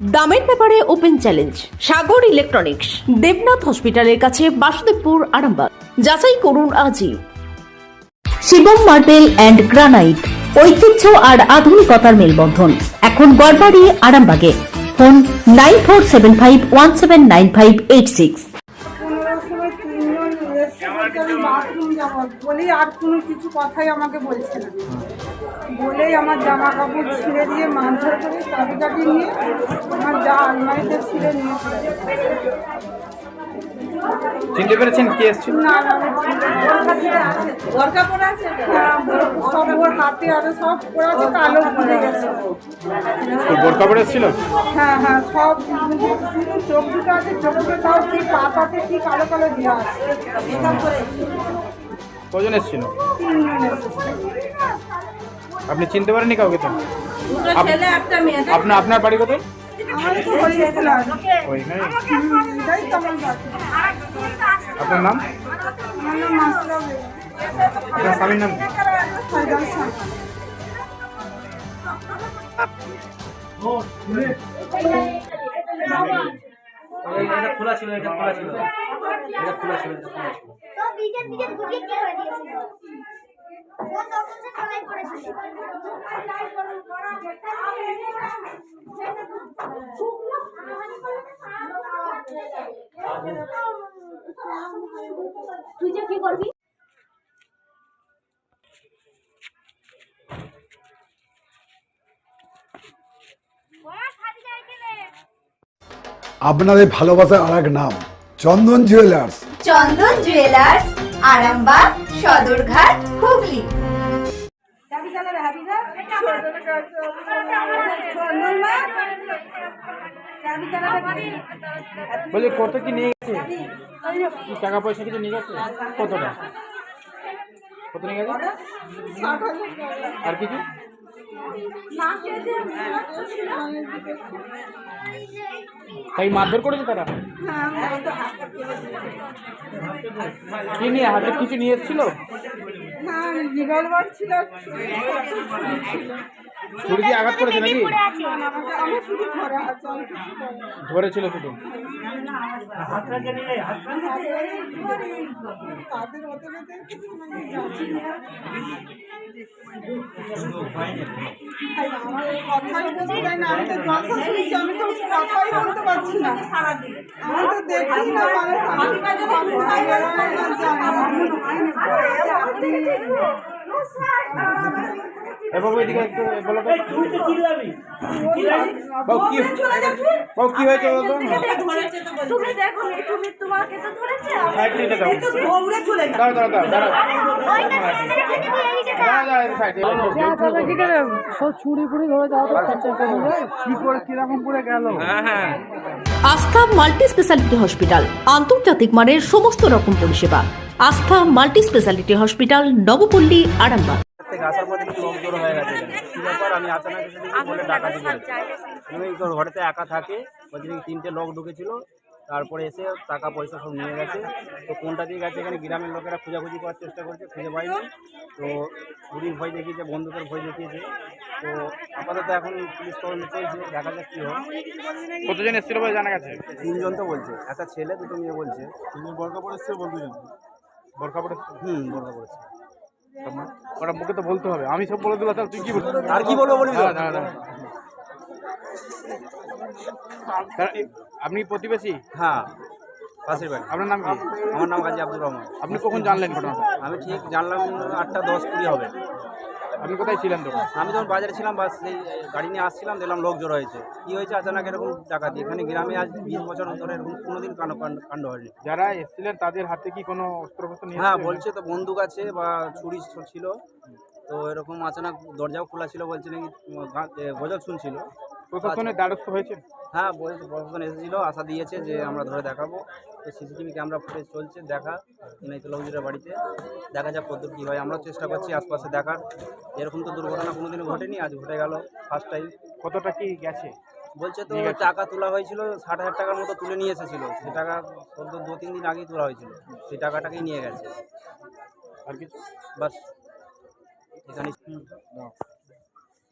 দামের ব্যাপারে open challenge, Sagar electronics, Debnath হসপিটালের কাছে বাসুদেবপুর আরামবাগ। যাচাই করুন আজই। শিবম মার্বেল অ্যান্ড গ্রানাইট, ঐতিহ্য আর আধুনিকতার মেলবন্ধন। এখন গড়বাড়ি, আরামবাগে। Phone nine four seven five one seven nine five eight six. আমি বাথরুম যাব। বলেই আর কোনো কিছু কথাই আমাকে বলছে না। বলেই আমার জামা কাপড় ছিঁড়ে দিয়ে মারধর করে চাবি টাবি নিয়ে আমার যা আলমারিতে ছিঁড়ে নিয়েছিল চিনতে পেরেছেন কে এসেছিল? না না হ্যাঁ, সব ওর হাতে আরও সব ওরা আছে কালো ভুলে গেছে। তো বোরকা পরে এসেছিল? হ্যাঁ হ্যাঁ সব শুধু চোখ দুটো আছে চোখ দুটো তাও কি পাতাতে কি কালো কালো দেওয়া আছে। কজন এসেছিল? আপনি চিনতে পারেননি কাউকে তো? আপনার আপনার বাড়ি কোথায়? আপনার নাম। আপনার স্বামীর নাম। এটা খোলা খোলা ছিল এটা খোলা ছিল এটা খোলা ছিল তুই যে কি করবি? আপনাদের ভালোবাসার আর এক নাম চন্দন জুয়েলার্স চন্দন জুয়েলার্স আরামবাগ সদরঘাট হুগলি। বলি কত কি নিয়ে গেছে? টাকা পয়সা কিছু নিয়ে গেছে? কতটা? কত নিয়ে গেছে? আর কিছু? তাই মারধর করেছে তারা? কি নিয়ে হাতে কিছু নিয়ে এসেছিল? ছিল। ছুরি দিয়ে আঘাত করেছে নাকি? ধরেছিল শুধু কিছু নাকি যাচ্ছি না। ভাই, আমার কথাই বলতে চাই না, আমি তো জলসা শুনছি, আমি তো কথাই বলতে পারছি না। আমি তো দেখি না বাবু এদিকে একটু বলো তো। বাবু কি বাবু কি হয়েছে বলো তুমি দেখো তুমি তোমাকে তো ধরেছে। সাইড নিতে দাও দাঁড়াও। দাঁড়াও দাঁড়াও দাঁড়াও দাঁড়াও। দাঁড়াও এই সাইডে। হ্যাঁ হ্যাঁ। আস্থা মাল্টি স্পেশালিটি হসপিটাল। আন্তর্জাতিক মানের সমস্ত রকম পরিষেবা। Astha multi speciality hospital, Nabapalli, Arambagh. হয়ে আমি ঘরেতে একা থাকে ওই তিনটে লোক ঢুকেছিল তারপরে এসে টাকা পয়সা সব নিয়ে গেছে। তো কোনটা দিয়ে গেছে এখানে গ্রামের লোকেরা খোঁজাখুঁজি করার চেষ্টা করছে খুঁজে পাইনি তো চুরির ভয় দেখিয়েছে বন্ধুদের ভয় দেখিয়েছে। তো আপাতত এখন পুলিশ তদন্ত চলছে দেখা যাক কী হয়। কতজন এসেছিল বলে জানা গেছে? তিনজন তো বলছে একটা ছেলে দুটো মেয়ে বলছে। তুমি বরকা পড়েছে বলতে বরকা পড়ে হুম বলতে বলেছে ওরা মুখে তো বলতে হবে। আমি সব বলে দিলাম তাহলে তুই কি বলবি? আর কি বলব বলি তো? আপনি প্রতিবেশী? হ্যাঁ পাশের বাড়ি। আপনার নাম কি? আমার নাম কাজী আব্দুর রহমান। আপনি কখন জানলেন ঘটনাটা? আমি ঠিক জানলাম আটটা দশ কুড়ি হবে। আপনি কোথায় ছিলেন তখন? আমি যখন বাজারে ছিলাম বাস সেই গাড়ি নিয়ে আসছিলাম দেখলাম লোক জড়ো হয়েছে। কী হয়েছে আচানক এরকম টাকা দিয়ে এখানে গ্রামে আজ বিশ বছর ধরে এরকম কোনোদিন কাণ্ড কাণ্ড- হয়নি। যারা এসেছিলেন তাদের হাতে কি কোনো অস্ত্র ফস্ত্র নিয়ে হ্যাঁ বলছে তো বন্দুক আছে বা ছুরি ছিল। তো এরকম আচানক দরজাও খোলা ছিল বলছে নাকি গজল শুনছিল। প্রশাসনের দ্বারস্থ হয়েছেন? হ্যাঁ বলছে প্রশাসন এসেছিল আশা দিয়েছে যে আমরা ধরে দেখাবো। তো সিসিটিভি ক্যামেরা ফুটেজ চলছে দেখা নাই তো লোকজনের বাড়িতে। দেখা যাক কত কী হয় আমরাও চেষ্টা করছি আশপাশে দেখার। এরকম তো দুর্ঘটনা কোনোদিনও ঘটেনি আজ ঘটে গেল ফার্স্ট টাইম কতটা কি গেছে? বলছে তো টাকা তোলা হয়েছিল ষাট হাজার টাকার মতো তুলে নিয়ে এসেছিল। সে টাকা সদ্য দু তিন দিন আগেই তোলা হয়েছিল। সেই টাকাটাকেই নিয়ে গেছে। আর কিছু? বাস। এখানে